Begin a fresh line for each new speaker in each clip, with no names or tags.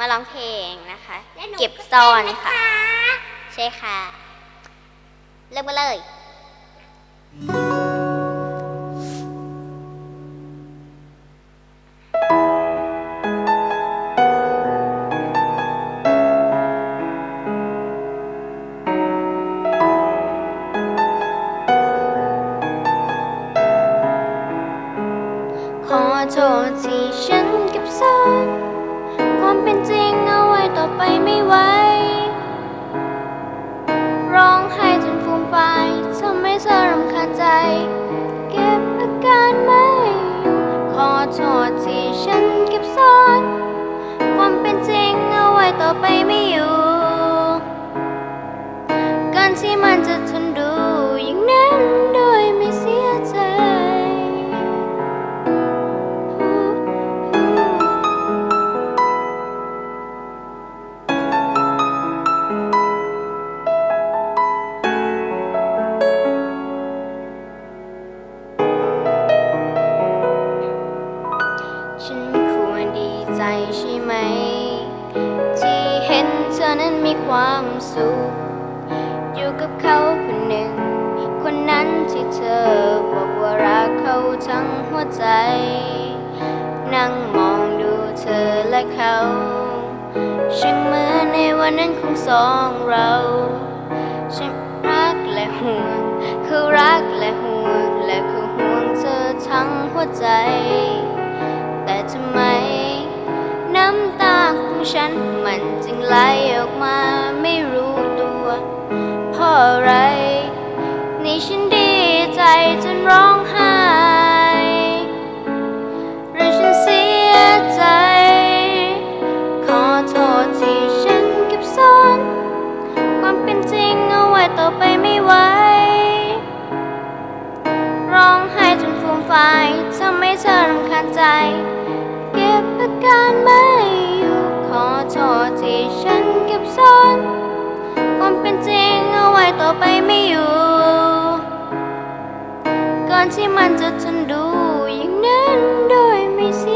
มาร้องเพลงนะคะ
และหนู
เก็บซ่อน
ต้
ค่ะ ใช่ค่ะ เริ่มกันเลย ขอโทษที่ฉันเก็บซ่อน ความเป็นจริงเอาไว้ นั้นมีความสุข อยู่กับเขาคนหนึ่ง คนนั้นที่เธอบอกว่ารักเขาทั้งหัวใจ นั่งมองดูเธอและเขาช่างเหมือนในวันนั้นของสองเราฉันรักและห่วง คือรักและห่วง และคือห่วงเธอทั้งหัวใจ ฉันมันจึงไหลออกมาไม่รู้ตัวเพราะอะไร นี่ฉันดีใจจนร้องไห้หรือฉันเสียใจ ขอโทษที่ฉันเก็บซ่อน ความเป็นจริงเอาไว้ต่อไปไม่ไหวร้องไห้จนฟูมฟายทำให้เธอรำคาญใจ เก็บอาการไม่ ช่อโทษที่ฉันเก็บซ่อนความเป็นจริงเอาไว้ต่อไปไม่อยู่ก่อนที่มันจะทนดูอย่างนั้นโดยไม่เสีย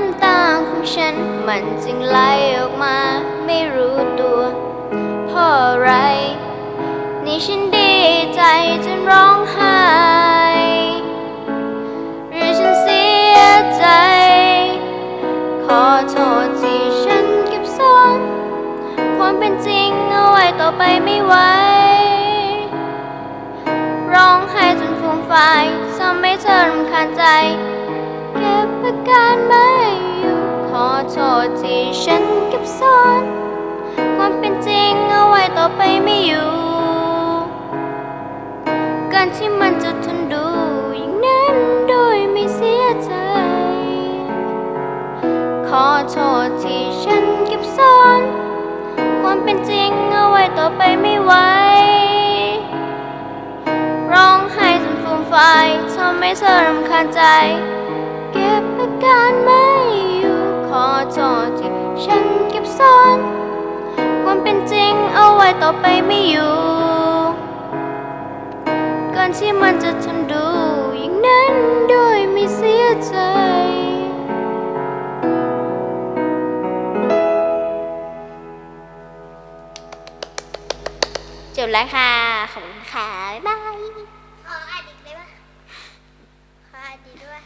ำตาของฉัน มันจึงไหลออกมาไม่รู้ตัวเพราะอะไร นี่ฉันดีใจจนร้องไห้หรือฉันเสียใจ ขอโทษที่ฉันเก็บซ่อนความเป็นจริงเอาไว้ต่อไปไม่ไหวร้องไห้จนฟูมฟายทำให้เธอรำคาญใจ บอาการไม่อยู่ ขอโทษที่ฉันเก็บซ่อนความเป็นจริงเอาไว้ต่อไปไม่อยู่ การที่มันจะทนดูอย่างนั้นโดยไม่เสียใจ ขอโทษที่ฉันเก็บซ่อนความเป็นจริงเอาไว้ต่อไปไม่ไหวร้องไห้จนฟูมฟทำให้เธอรำคาญใจ บอาการไม่อยู่ขอโทษที่ฉันเก็บซ่อน ความเป็นจริงเอาไว้ต่อไปไม่อยู่ก่อนที่มันจะทนดูอย่างนั้นโดยไม่เสียใจจบแล้วค่ะ ขอบคุณค่ะ บ๊ายบาย
ขออ่านอีกได้ปะขออ่านอีกด้วย